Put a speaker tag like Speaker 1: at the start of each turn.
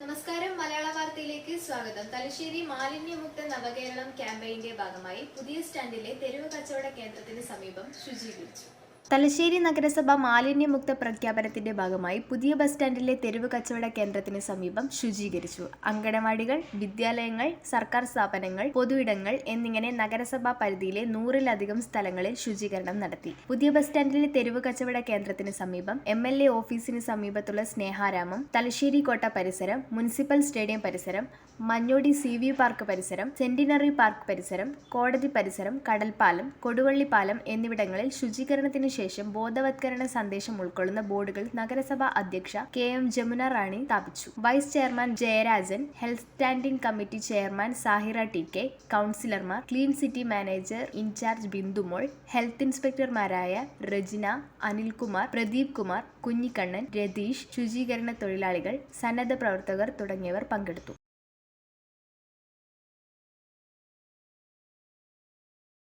Speaker 1: നമസ്കാരം. മലയാള വാർത്തയിലേക്ക് സ്വാഗതം. തലശ്ശേരി മാലിന്യമുക്ത നവകേരളം ക്യാമ്പയിന്റെ ഭാഗമായി പുതിയ സ്റ്റാൻഡിലെ തെരുവ് കച്ചവട കേന്ദ്രത്തിന് സമീപം ശുചീകരിച്ചു. തലശ്ശേരി നഗരസഭ മാലിന്യമുക്ത പ്രഖ്യാപനത്തിന്റെ ഭാഗമായി പുതിയ ബസ് സ്റ്റാൻഡിലെ തെരുവ് കച്ചവട കേന്ദ്രത്തിന് സമീപം ശുചീകരിച്ചു. അങ്കണവാടികൾ വിദ്യാലയങ്ങൾ സർക്കാർ സ്ഥാപനങ്ങൾ പൊതുയിടങ്ങൾ എന്നിങ്ങനെ നഗരസഭാ പരിധിയിലെ നൂറിലധികം സ്ഥലങ്ങളിൽ ശുചീകരണം നടത്തി. പുതിയ ബസ് സ്റ്റാൻഡിലെ തെരുവ് കച്ചവട കേന്ദ്രത്തിന് സമീപം എം എൽ എ ഓഫീസിന് സമീപത്തുള്ള സ്നേഹാരാമം തലശ്ശേരി കോട്ട പരിസരം മുനിസിപ്പൽ സ്റ്റേഡിയം പരിസരം മഞ്ഞോടി സി വി പാർക്ക് പരിസരം സെന്റിനറി പാർക്ക് പരിസരം കോടതി പരിസരം കടൽപ്പാലം കൊടുവള്ളി പാലം എന്നിവിടങ്ങളിൽ ശുചീകരണത്തിന് ശേഷം ബോധവത്കരണ സന്ദേശം ഉൾക്കൊള്ളുന്ന ബോർഡുകൾ നഗരസഭാ അധ്യക്ഷ കെ എം ജമുന റാണി സ്ഥാപിച്ചു. Vice chairman Jayarajan health standing committee chairman Sahira T K കൗൺസിലർമാർ clean city manager in charge Bindumol health ഇൻസ്പെക്ടർമാരായ Regina Anilkumar Pradeep Kumar Kunhikannan Ratheesh ശുചീകരണ തൊഴിലാളികൾ സന്നദ്ധ പ്രവർത്തകർ തുടങ്ങിയവർ പങ്കെടുത്തു.